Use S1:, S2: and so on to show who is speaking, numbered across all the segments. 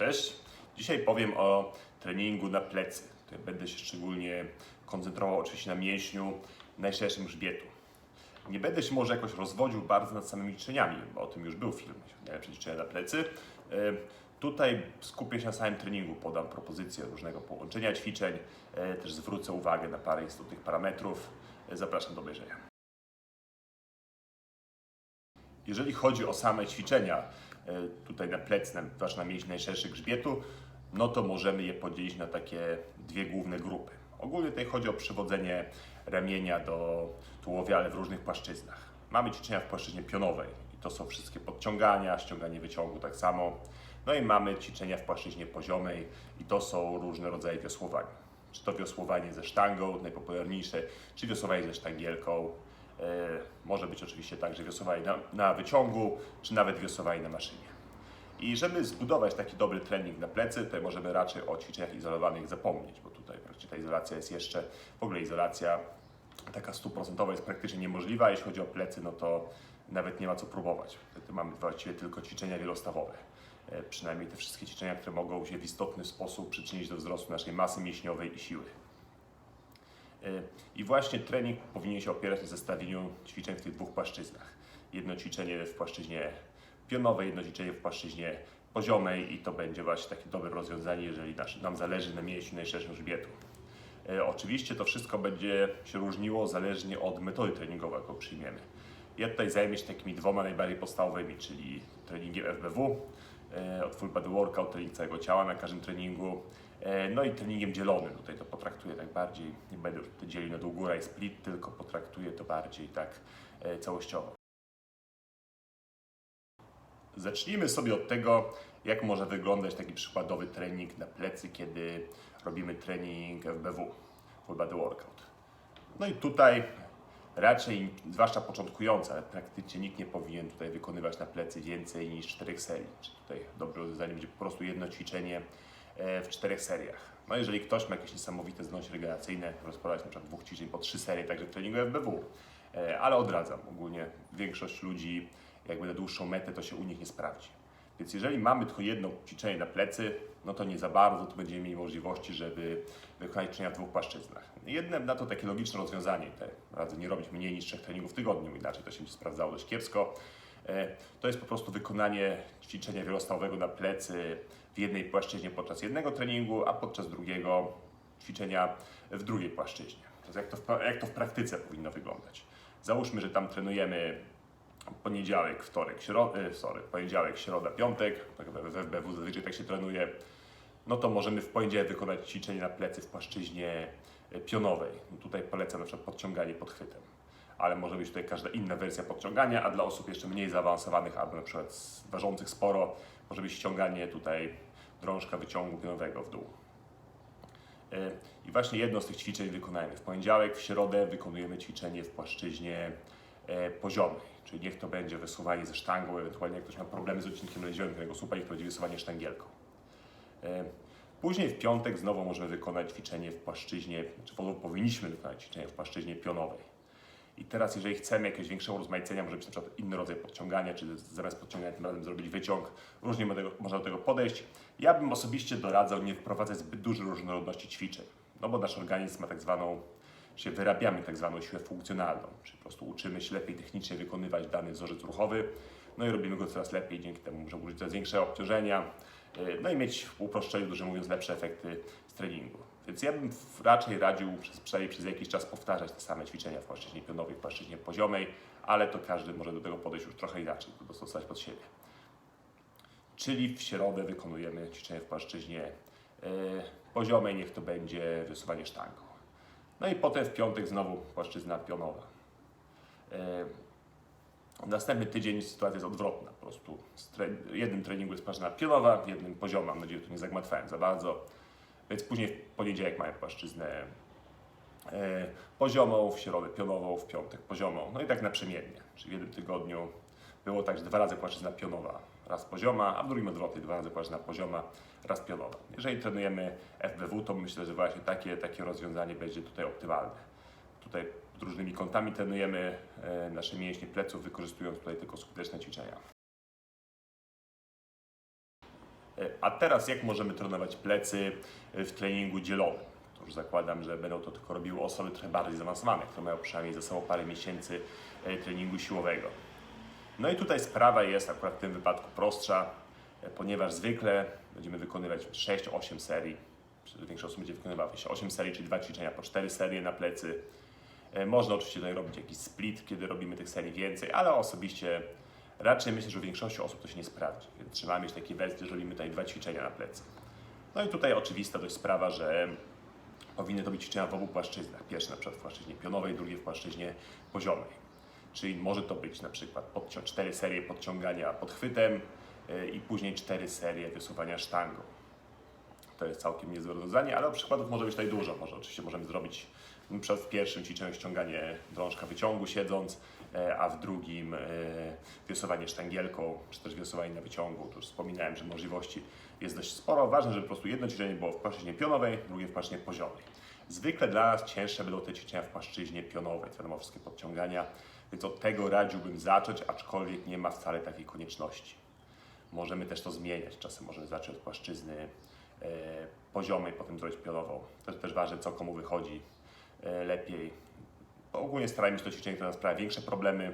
S1: Cześć. Dzisiaj powiem o treningu na plecy. Tutaj będę się szczególnie koncentrował oczywiście na mięśniu najszerszym grzbietu. Nie będę się może jakoś rozwodził bardzo nad samymi ćwiczeniami, bo o tym już był film, najlepsze ćwiczenia na plecy. E, Tutaj skupię się na samym treningu, podam propozycje różnego połączenia ćwiczeń, e, też zwrócę uwagę na parę istotnych parametrów. E, Zapraszam do obejrzenia. Jeżeli chodzi o same ćwiczenia, tutaj na plec, na, na mięśnie najszerszy grzbietu, no to możemy je podzielić na takie dwie główne grupy. Ogólnie tutaj chodzi o przywodzenie ramienia do tułowia, ale w różnych płaszczyznach. Mamy ćwiczenia w płaszczyźnie pionowej i to są wszystkie podciągania, ściąganie wyciągu tak samo. No i mamy ćwiczenia w płaszczyźnie poziomej i to są różne rodzaje wiosłowań. Czy to wiosłowanie ze sztangą, najpopularniejsze, czy wiosłowanie ze sztangielką, E, Może być oczywiście także wiosłowanie na, na wyciągu, czy nawet wiosłowanie na maszynie. I żeby zbudować taki dobry trening na plecy, to możemy raczej o ćwiczeniach izolowanych zapomnieć, bo tutaj praktycznie ta izolacja jest jeszcze, w ogóle izolacja taka stuprocentowa jest praktycznie niemożliwa. Jeśli chodzi o plecy, no to nawet nie ma co próbować. Wtedy mamy właściwie tylko ćwiczenia wielostawowe. E, Przynajmniej te wszystkie ćwiczenia, które mogą się w istotny sposób przyczynić do wzrostu naszej masy mięśniowej i siły. Y, I właśnie trening powinien się opierać na zestawieniu ćwiczeń w tych dwóch płaszczyznach. Jedno ćwiczenie w płaszczyźnie pionowej, jedno ćwiczenie w płaszczyźnie poziomej i to będzie właśnie takie dobre rozwiązanie, jeżeli nam zależy na mięśniu najszerszym grzbietu. Y, Oczywiście to wszystko będzie się różniło zależnie od metody treningowej, jaką przyjmiemy. Ja tutaj zajmę się takimi dwoma najbardziej podstawowymi, czyli treningiem FBW, e, od full body workout, trening całego ciała na każdym treningu, e, no i treningiem dzielonym. Tutaj to potraktuję tak bardziej, nie będę już dzielił na dół góra i split, tylko potraktuję to bardziej tak e, całościowo. Zacznijmy sobie od tego, jak może wyglądać taki przykładowy trening na plecy, kiedy robimy trening FBW, full body workout. No i tutaj raczej, zwłaszcza początkujący, ale praktycznie nikt nie powinien tutaj wykonywać na plecy więcej niż 4 serii. Czy tutaj dobre rozwiązanie będzie po prostu jedno ćwiczenie e, w czterech seriach. No jeżeli ktoś ma jakieś niesamowite zdolności regeneracyjne, na przykład dwóch ćwiczeń po trzy serie, także w treningu FBW. E, Ale odradzam, ogólnie większość ludzi jakby na dłuższą metę to się u nich nie sprawdzi. Więc jeżeli mamy tylko jedno ćwiczenie na plecy, no to nie za bardzo tu będziemy mieli możliwości, żeby wykonać ćwiczenia w dwóch płaszczyznach. Jedne na to takie logiczne rozwiązanie, te radzę nie robić mniej niż trzech treningów w tygodniu, inaczej to się sprawdzało dość kiepsko. E, To jest po prostu wykonanie ćwiczenia wielostawowego na plecy w jednej płaszczyźnie podczas jednego treningu, a podczas drugiego ćwiczenia w drugiej płaszczyźnie. To jak to w, jak to w praktyce powinno wyglądać. Załóżmy, że tam trenujemy poniedziałek, wtorek, środa, sorry, poniedziałek, środa, piątek, tak w FBW zazwyczaj tak się trenuje, no to możemy w poniedziałek wykonać ćwiczenie na plecy w płaszczyźnie e, pionowej. No tutaj polecam na przykład podciąganie podchwytem, ale może być tutaj każda inna wersja podciągania, a dla osób jeszcze mniej zaawansowanych albo na przykład ważących sporo, może być ściąganie tutaj drążka wyciągu pionowego w dół. E, I właśnie jedno z tych ćwiczeń wykonajmy. W poniedziałek, w środę wykonujemy ćwiczenie w płaszczyźnie e, poziomej, czyli niech to będzie wysuwanie ze sztangą, ewentualnie jak ktoś ma problemy z odcinkiem lędźwiowym tego słupa, niech to będzie wysuwanie sztangielką. E, Później w piątek znowu możemy wykonać ćwiczenie w płaszczyźnie, czy powinniśmy wykonać ćwiczenie w płaszczyźnie pionowej. I teraz, jeżeli chcemy jakiegoś większego rozmaicenia, może być na przykład inny rodzaj podciągania, czy zamiast podciągania tym razem zrobić wyciąg, różnie można do tego podejść. Ja bym osobiście doradzał nie wprowadzać zbyt dużej różnorodności ćwiczeń, no bo nasz organizm ma tak zwaną, się wyrabiamy tak zwaną siłę funkcjonalną, czyli po prostu uczymy się lepiej technicznie wykonywać dany wzorzec ruchowy, no i robimy go coraz lepiej, dzięki temu możemy użyć coraz większego obciążenia, yy, no i mieć w uproszczeniu, dużo mówiąc, lepsze efekty z treningu. Więc ja bym raczej radził przez, przynajmniej przez jakiś czas powtarzać te same ćwiczenia w płaszczyźnie pionowej, w płaszczyźnie poziomej, ale to każdy może do tego podejść już trochę inaczej, to dostosować pod siebie. Czyli w środę wykonujemy ćwiczenie w płaszczyźnie e, poziomej, niech to będzie wysuwanie sztangą. No i potem w piątek znowu płaszczyzna pionowa. E, Następny tydzień sytuacja jest odwrotna. Po prostu w jednym treningu jest płaszczyzna pionowa, w jednym poziom. Mam nadzieję, że tu nie zagmatwałem za bardzo. Więc później w poniedziałek mamy płaszczyznę e, poziomą, w środę pionową, w piątek poziomą. No i tak naprzemiennie. Czyli w jednym tygodniu było tak, że dwa razy płaszczyzna pionowa, raz pozioma, a w drugim odwrotnie, dwa razy płaszczyzna pozioma, raz pionowa. Jeżeli trenujemy FBW, to myślę, że właśnie takie, takie rozwiązanie będzie tutaj optymalne. Tutaj różnymi kątami trenujemy e, nasze mięśnie pleców, wykorzystując tutaj tylko skuteczne ćwiczenia. A teraz jak możemy trenować plecy e, w treningu dzielonym? Już zakładam, że będą to tylko robiły osoby trochę bardziej zaawansowane, które mają przynajmniej za sobą parę miesięcy e, treningu siłowego. No i tutaj sprawa jest akurat w tym wypadku prostsza, e, ponieważ zwykle będziemy wykonywać 6-8 serii. Większość osób będzie wykonywała 8 serii, czyli dwa ćwiczenia po 4 serie na plecy. E, Można oczywiście tutaj robić jakiś split, kiedy robimy tych serii więcej, ale osobiście raczej myślę, że u większości osób to się nie sprawdzi. Więc trzeba mieć taki że robimy tutaj dwa ćwiczenia na plecy. No i tutaj oczywista dość sprawa, że powinny to być ćwiczenia w obu płaszczyznach. Pierwsze na przykład w płaszczyźnie pionowej, drugie w płaszczyźnie poziomej. Czyli może to być na przykład podcią- cztery serie podciągania podchwytem yy, i później cztery serie wysuwania sztangą. To jest całkiem niezłe rozwiązanie, ale przykładów może być tutaj dużo. Może oczywiście możemy zrobić w pierwszym ćwiczeniu ściąganie drążka wyciągu siedząc, e, a w drugim e, wiosłowanie sztangielką, czy też wiosłowanie na wyciągu. Tu już wspominałem, że możliwości jest dość sporo. Ważne, żeby po prostu jedno ćwiczenie było w płaszczyźnie pionowej, drugie w płaszczyźnie poziomej. Zwykle dla nas cięższe będą te ćwiczenia w płaszczyźnie pionowej, wiadomo, wszystkie podciągania, więc od tego radziłbym zacząć, aczkolwiek nie ma wcale takiej konieczności. Możemy też to zmieniać. Czasem możemy zacząć od płaszczyzny e, poziomej, potem zrobić pionową. To też ważne, co komu wychodzi e, lepiej. Ogólnie starajmy się to ćwiczenie, które nam sprawia większe problemy.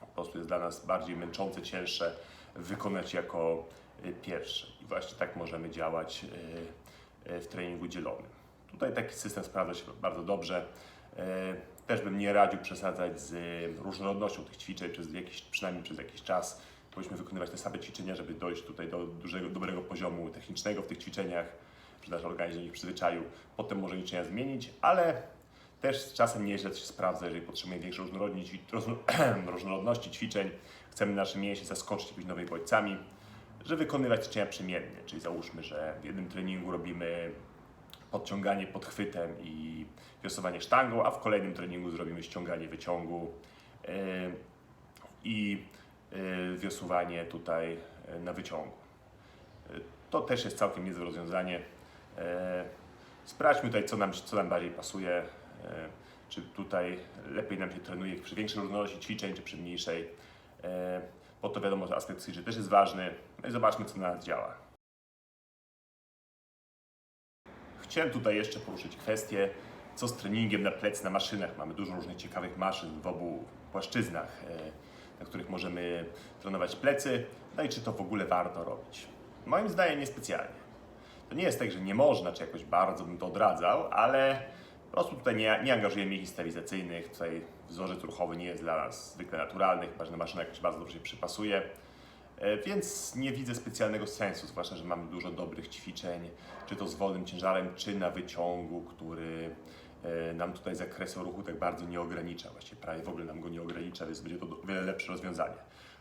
S1: Po prostu jest dla nas bardziej męczące, cięższe wykonać jako e, pierwsze. I właśnie tak możemy działać w treningu dzielonym. Tutaj taki system sprawdza się bardzo dobrze. Też bym nie radził przesadzać z różnorodnością tych ćwiczeń przez jakiś, przynajmniej przez jakiś czas. Powinniśmy wykonywać te same ćwiczenia, żeby dojść tutaj do dużego, dobrego poziomu technicznego w tych ćwiczeniach, że nasz organizm do nich przyzwyczaił. Potem może ćwiczenia zmienić, ale też z czasem nieźle się sprawdza, jeżeli potrzebujemy większej różnorodności, ćwiczeń, chcemy nasze mięśnie zaskoczyć jakimiś nowymi bodźcami, że wykonywać ćwiczenia przemiennie, czyli załóżmy, że w jednym treningu robimy podciąganie podchwytem i wiosłowanie sztangą, a w kolejnym treningu zrobimy ściąganie wyciągu. Yy, i wiosłowanie tutaj yy, na wyciągu. Yy, To też jest całkiem niezłe rozwiązanie. Sprawdźmy tutaj, co nam, co nam bardziej pasuje. Czy tutaj lepiej nam się trenuje przy większej różnorodności ćwiczeń, czy przy mniejszej. Bo to wiadomo, że aspekt psychiczny też jest ważny. No i zobaczmy, co na nas działa. Chciałem tutaj jeszcze poruszyć kwestię, co z treningiem na plec na maszynach. Mamy dużo różnych ciekawych maszyn w obu płaszczyznach, na których możemy trenować plecy. No i czy to w ogóle warto robić? Moim zdaniem niespecjalnie. To nie jest tak, że nie można, czy jakoś bardzo bym to odradzał, ale po prostu tutaj nie, nie angażujemy mięśni stabilizacyjnych. Tutaj wzorzec ruchowy nie jest dla nas zwykle naturalny, chyba że na maszynach jakoś bardzo dobrze się przypasuje. E, Więc nie widzę specjalnego sensu, zwłaszcza, że mamy dużo dobrych ćwiczeń, czy to z wolnym ciężarem, czy na wyciągu, który nam tutaj zakresu ruchu tak bardzo nie ogranicza. Właściwie prawie w ogóle nam go nie ogranicza, więc będzie to do- wiele lepsze rozwiązanie.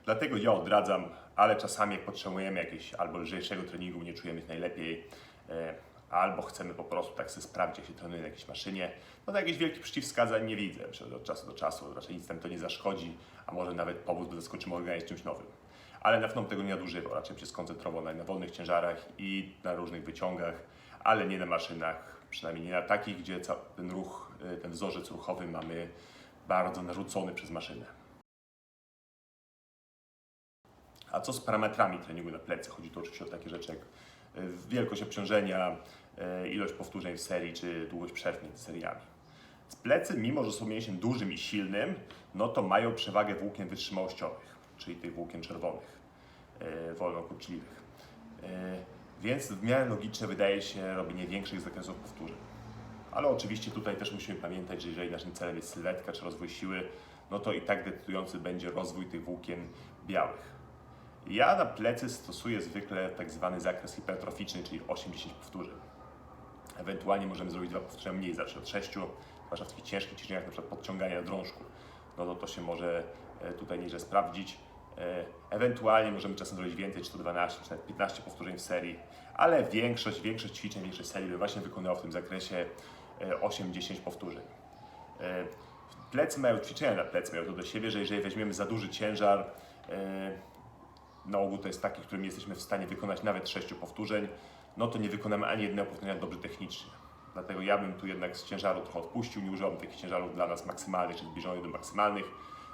S1: Dlatego ja odradzam, ale czasami jak potrzebujemy jakiegoś albo lżejszego treningu, nie czujemy się najlepiej, e, albo chcemy po prostu tak sobie sprawdzić, jak się trenuje na jakiejś maszynie, no to jakichś wielkich przeciwwskazań nie widzę. Od czasu do czasu raczej nic nam to nie zaszkodzi, a może nawet pomóc, bo zaskoczymy organizm czymś nowym ale na pewno tego nie nadużywał. Raczej się skoncentrował na, na wolnych ciężarach i na różnych wyciągach, ale nie na maszynach, przynajmniej nie na takich, gdzie ten ruch, y, ten wzorzec ruchowy mamy bardzo narzucony przez maszynę. A co z parametrami treningu na plecy? Chodzi tu oczywiście o takie rzeczy jak y, wielkość obciążenia, y, ilość powtórzeń w serii czy długość przerw między seriami. Plecy, mimo że są mięsiem dużym i silnym, no to mają przewagę włókien wytrzymałościowych, czyli tych włókien czerwonych, wolnokurczliwych. Więc w miarę logiczne wydaje się robienie większych zakresów powtórzeń. Ale oczywiście tutaj też musimy pamiętać, że jeżeli naszym celem jest sylwetka czy rozwój siły, no to i tak decydujący będzie rozwój tych włókien białych. Ja na plecy stosuję zwykle tak zwany zakres hipertroficzny, czyli 8-10 powtórzeń. Ewentualnie możemy zrobić dwa powtórzenia mniej, zacząć od 6, zwłaszcza w takich ciężkich ćwiczeniach, przykład podciągania drążku. No to to się może e, tutaj nieźle sprawdzić. E, Ewentualnie możemy czasem zrobić więcej, czy to 12, czy nawet 15 powtórzeń w serii, ale większość, większość ćwiczeń, większość serii bym właśnie wykonał w tym zakresie e, 8-10 powtórzeń. E, Plecy mają ćwiczenia na plecy, mają to do siebie, że jeżeli weźmiemy za duży ciężar, e, na ogół to jest taki, którym jesteśmy w stanie wykonać nawet 6 powtórzeń, no to nie wykonamy ani jednego powtórzenia dobrze technicznie. Dlatego ja bym tu jednak z ciężaru trochę odpuścił, nie używałbym takich ciężarów dla nas maksymalnych, czy zbliżonych do maksymalnych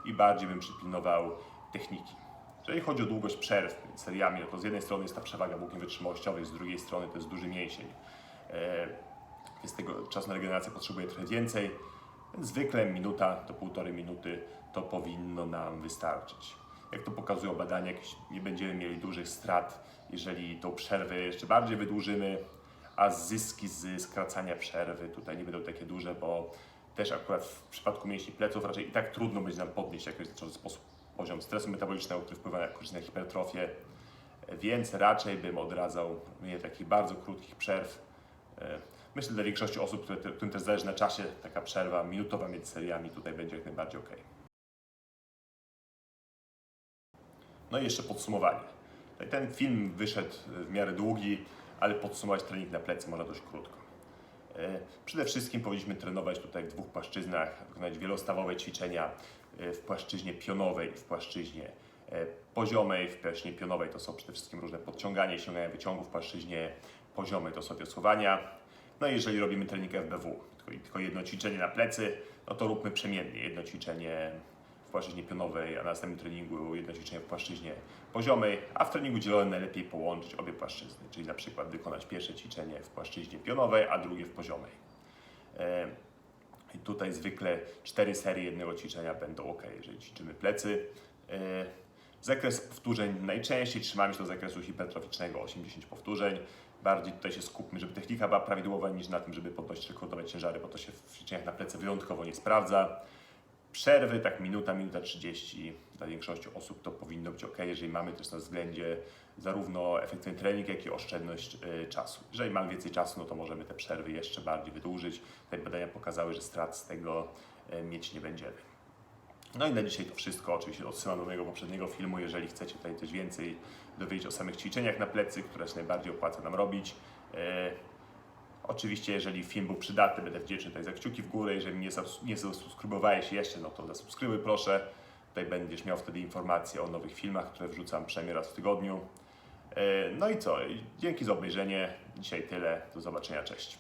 S1: i bardziej bym przypilnował techniki. Jeżeli chodzi o długość przerw między seriami, no to z jednej strony jest ta przewaga włókien wytrzymałościowych, z drugiej strony to jest duży mięsień. E, Więc tego czasu na regenerację potrzebuje trochę więcej. Więc zwykle minuta do półtorej minuty to powinno nam wystarczyć. Jak to pokazują badania, nie będziemy mieli dużych strat, jeżeli tą przerwę jeszcze bardziej wydłużymy, a zyski z skracania przerwy tutaj nie będą takie duże, bo też akurat w przypadku mięśni pleców raczej i tak trudno będzie nam podnieść w jakiś sposób poziom stresu metabolicznego, który wpływa na korzystne hipertrofię, więc raczej bym odradzał nie takich bardzo krótkich przerw. E, Myślę, że dla większości osób, którym też zależy na czasie, taka przerwa minutowa między seriami tutaj będzie jak najbardziej ok. No i jeszcze podsumowanie. Ten film wyszedł w miarę długi, ale podsumować trening na plecy można dość krótko. E, Przede wszystkim powinniśmy trenować tutaj w dwóch płaszczyznach, wykonać wielostawowe ćwiczenia e, w płaszczyźnie pionowej w płaszczyźnie e, poziomej. W płaszczyźnie pionowej to są przede wszystkim różne podciąganie, sięganie wyciągów, w płaszczyźnie poziomej to są wiosłowania. No i jeżeli robimy trening FBW, tylko, jedno ćwiczenie na plecy, no to róbmy przemiennie. Jedno ćwiczenie płaszczyźnie pionowej, a na następnym treningu jedno ćwiczenie w płaszczyźnie poziomej, a w treningu dzielonym najlepiej połączyć obie płaszczyzny, czyli na przykład wykonać pierwsze ćwiczenie w płaszczyźnie pionowej, a drugie w poziomej. E, I tutaj zwykle cztery serie jednego ćwiczenia będą ok, jeżeli ćwiczymy plecy. E, Zakres powtórzeń najczęściej trzymamy się do zakresu hipertroficznego 80 powtórzeń. Bardziej tutaj się skupmy, żeby technika była prawidłowa niż na tym, żeby podnosić rekordowe ciężary, bo to się w ćwiczeniach na plecy wyjątkowo nie sprawdza. Przerwy, tak minuta, minuta 30 dla większości osób to powinno być ok, jeżeli mamy też na względzie zarówno efektywny trening, jak i oszczędność y, czasu. Jeżeli mamy więcej czasu, no to możemy te przerwy jeszcze bardziej wydłużyć. Te badania pokazały, że strat z tego y, mieć nie będziemy. No i na dzisiaj to wszystko. Oczywiście odsyłam do mojego poprzedniego filmu, jeżeli chcecie tutaj coś więcej dowiedzieć o samych ćwiczeniach na plecy, które się najbardziej opłaca nam robić. Oczywiście, jeżeli film był przydatny, będę wdzięczny tutaj za kciuki w górę. Jeżeli nie, nie zasubskrybowałeś jeszcze, no to zasubskrybuj proszę. Tutaj będziesz miał wtedy informacje o nowych filmach, które wrzucam przynajmniej raz w tygodniu. E, No i co? Dzięki za obejrzenie. Dzisiaj tyle. Do zobaczenia. Cześć.